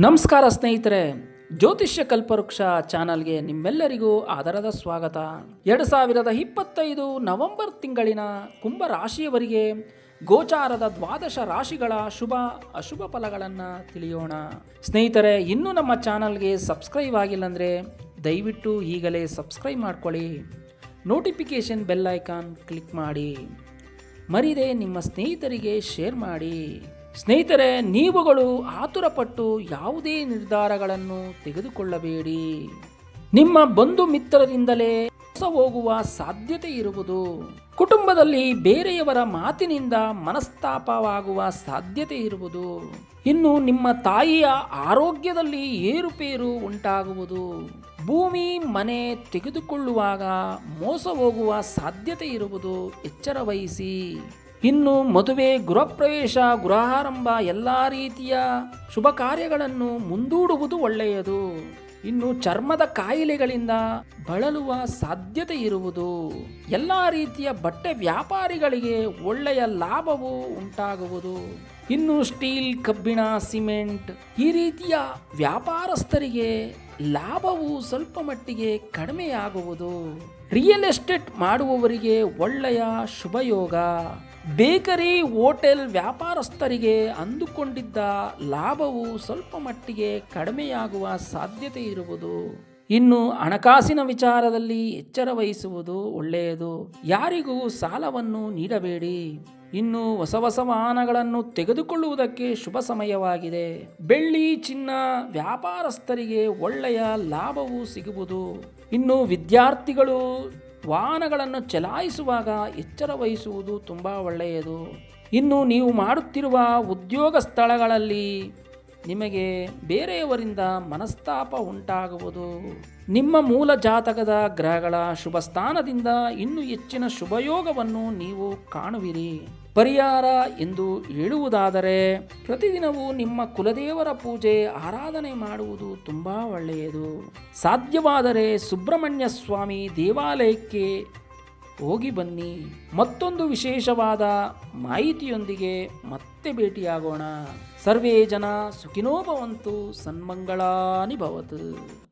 ನಮಸ್ಕಾರ ಸ್ನೇಹಿತರೆ, ಜ್ಯೋತಿಷ್ಯ ಕಲ್ಪವೃಕ್ಷ ಚಾನಲ್ಗೆ ನಿಮ್ಮೆಲ್ಲರಿಗೂ ಆದರದ ಸ್ವಾಗತ. ಎರಡು ಸಾವಿರದ ಇಪ್ಪತ್ತೈದು ನವೆಂಬರ್ ತಿಂಗಳಿನ ಕುಂಭ ರಾಶಿಯವರಿಗೆ ಗೋಚಾರದ ದ್ವಾದಶ ರಾಶಿಗಳ ಶುಭ ಅಶುಭ ಫಲಗಳನ್ನು ತಿಳಿಯೋಣ. ಸ್ನೇಹಿತರೆ, ಇನ್ನೂ ನಮ್ಮ ಚಾನಲ್ಗೆ ಸಬ್ಸ್ಕ್ರೈಬ್ ಆಗಿಲ್ಲ ಅಂದರೆ ದಯವಿಟ್ಟು ಈಗಲೇ ಸಬ್ಸ್ಕ್ರೈಬ್ ಮಾಡ್ಕೊಳ್ಳಿ. ನೋಟಿಫಿಕೇಷನ್ ಬೆಲ್ ಐಕಾನ್ ಕ್ಲಿಕ್ ಮಾಡಿ. ಮರಿದೆ ನಿಮ್ಮ ಸ್ನೇಹಿತರಿಗೆ ಶೇರ್ ಮಾಡಿ. ಸ್ನೇಹಿತರೆ, ನೀವುಗಳು ಆತುರಪಟ್ಟು ಯಾವುದೇ ನಿರ್ಧಾರಗಳನ್ನು ತೆಗೆದುಕೊಳ್ಳಬೇಡಿ. ನಿಮ್ಮ ಬಂಧು ಮಿತ್ರರಿಂದಲೇ ಮೋಸ ಹೋಗುವ ಸಾಧ್ಯತೆ ಇರುವುದು. ಕುಟುಂಬದಲ್ಲಿ ಬೇರೆಯವರ ಮಾತಿನಿಂದ ಮನಸ್ತಾಪವಾಗುವ ಸಾಧ್ಯತೆ ಇರುವುದು. ಇನ್ನು ನಿಮ್ಮ ತಾಯಿಯ ಆರೋಗ್ಯದಲ್ಲಿ ಏರುಪೇರು ಉಂಟಾಗುವುದು. ಭೂಮಿ, ಮನೆ ತೆಗೆದುಕೊಳ್ಳುವಾಗ ಮೋಸ ಹೋಗುವ ಸಾಧ್ಯತೆ ಇರುವುದು ಎಚ್ಚರ ವಹಿಸಿ ಇನ್ನು ಮದುವೆ, ಗೃಹಪ್ರವೇಶ, ಗೃಹಾರಂಭ ಎಲ್ಲ ರೀತಿಯ ಶುಭ ಕಾರ್ಯಗಳನ್ನು ಮುಂದೂಡುವುದು ಒಳ್ಳೆಯದು. ಇನ್ನು ಚರ್ಮದ ಕಾಯಿಲೆಗಳಿಂದ ಬಳಲುವ ಸಾಧ್ಯತೆ ಇರುವುದು. ಎಲ್ಲ ರೀತಿಯ ಬಟ್ಟೆ ವ್ಯಾಪಾರಿಗಳಿಗೆ ಒಳ್ಳೆಯ ಲಾಭವು ಉಂಟಾಗುವುದು. ಇನ್ನು ಸ್ಟೀಲ್, ಕಬ್ಬಿಣ, ಸಿಮೆಂಟ್ ಈ ರೀತಿಯ ವ್ಯಾಪಾರಸ್ಥರಿಗೆ ಲಾಭವು ಸ್ವಲ್ಪ ಮಟ್ಟಿಗೆ ಕಡಿಮೆಯಾಗುವುದು. ರಿಯಲ್ ಎಸ್ಟೇಟ್ ಮಾಡುವವರಿಗೆ ಒಳ್ಳೆಯ ಶುಭಯೋಗ. ಬೇಕರಿ ಹೋಟೆಲ್ ವ್ಯಾಪಾರಸ್ಥರಿಗೆ ಅಂದುಕೊಂಡಿದ್ದ ಲಾಭವು ಸ್ವಲ್ಪ ಮಟ್ಟಿಗೆ ಕಡಿಮೆಯಾಗುವ ಸಾಧ್ಯತೆ ಇರುವುದು. ಇನ್ನು ಹಣಕಾಸಿನ ವಿಚಾರದಲ್ಲಿ ಎಚ್ಚರ ವಹಿಸುವುದು ಒಳ್ಳೆಯದು. ಯಾರಿಗೂ ಸಾಲವನ್ನು ನೀಡಬೇಡಿ. ಇನ್ನು ಹೊಸ ಹೊಸ ವಾಹನಗಳನ್ನು ತೆಗೆದುಕೊಳ್ಳುವುದಕ್ಕೆ ಶುಭ ಸಮಯವಾಗಿದೆ. ಬೆಳ್ಳಿ ಚಿನ್ನ ವ್ಯಾಪಾರಸ್ಥರಿಗೆ ಒಳ್ಳೆಯ ಲಾಭವು ಸಿಗುವುದು. ಇನ್ನು ವಿದ್ಯಾರ್ಥಿಗಳು ವಾಹನಗಳನ್ನು ಚಲಾಯಿಸುವಾಗ ಎಚ್ಚರ ವಹಿಸುವುದು ತುಂಬ ಒಳ್ಳೆಯದು. ಇನ್ನು ನೀವು ಮಾಡುತ್ತಿರುವ ಉದ್ಯೋಗ ಸ್ಥಳಗಳಲ್ಲಿ ನಿಮಗೆ ಬೇರೆಯವರಿಂದ ಮನಸ್ತಾಪ ಉಂಟಾಗುವುದು. ನಿಮ್ಮ ಮೂಲ ಜಾತಕದ ಗ್ರಹಗಳ ಶುಭ ಸ್ಥಾನದಿಂದ ಇನ್ನೂ ಹೆಚ್ಚಿನ ಶುಭಯೋಗವನ್ನು ನೀವು ಕಾಣುವಿರಿ. ಪರಿಹಾರ ಎಂದು ಹೇಳುವುದಾದರೆ, ಪ್ರತಿದಿನವೂ ನಿಮ್ಮ ಕುಲದೇವರ ಪೂಜೆ, ಆರಾಧನೆ ಮಾಡುವುದು ತುಂಬ ಒಳ್ಳೆಯದು. ಸಾಧ್ಯವಾದರೆ ಸುಬ್ರಹ್ಮಣ್ಯ ಸ್ವಾಮಿ ದೇವಾಲಯಕ್ಕೆ ಹೋಗಿ ಬನ್ನಿ. ಮತ್ತೊಂದು ವಿಶೇಷವಾದ ಮಾಹಿತಿಯೊಂದಿಗೆ ಮತ್ತೆ ಭೇಟಿಯಾಗೋಣ. ಸರ್ವೇ ಜನ ಸುಖಿನೋಭವಂತು ಸನ್ಮಂಗಳಾನಿಭವತ್ ಸನ್ಮಂಗಳಾನಿ ಭವತು.